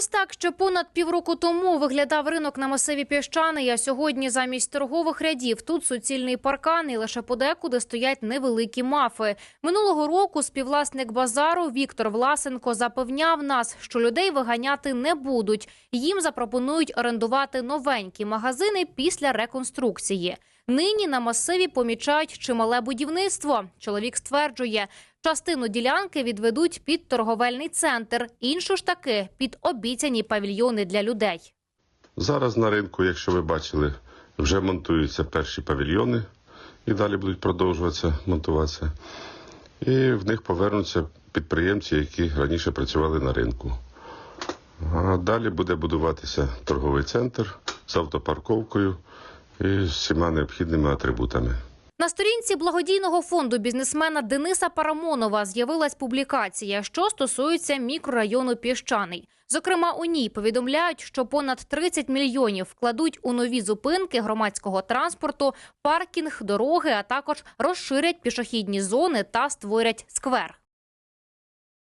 Ось так ще понад півроку тому виглядав ринок на масиві піщаний. А сьогодні замість торгових рядів тут суцільний паркан і лише подекуди стоять невеликі мафи. Минулого року співвласник базару Віктор Власенко запевняв нас, що людей виганяти не будуть. Їм запропонують орендувати новенькі магазини після реконструкції. Нині на масиві помічають чимале будівництво. Чоловік стверджує, частину ділянки відведуть під торговельний центр, іншу ж таки під обіцяні павільйони для людей. Зараз на ринку, якщо ви бачили, вже монтуються перші павільйони і далі будуть продовжуватися монтуватися. І в них повернуться підприємці, які раніше працювали на ринку. А далі буде будуватися торговий центр з автопарковкою і всіма необхідними атрибутами. На сторінці благодійного фонду бізнесмена Дениса Парамонова з'явилась публікація, що стосується мікрорайону Піщаний. Зокрема, у ній повідомляють, що понад 30 мільйонів вкладуть у нові зупинки громадського транспорту, паркінг, дороги, а також розширять пішохідні зони та створять сквер.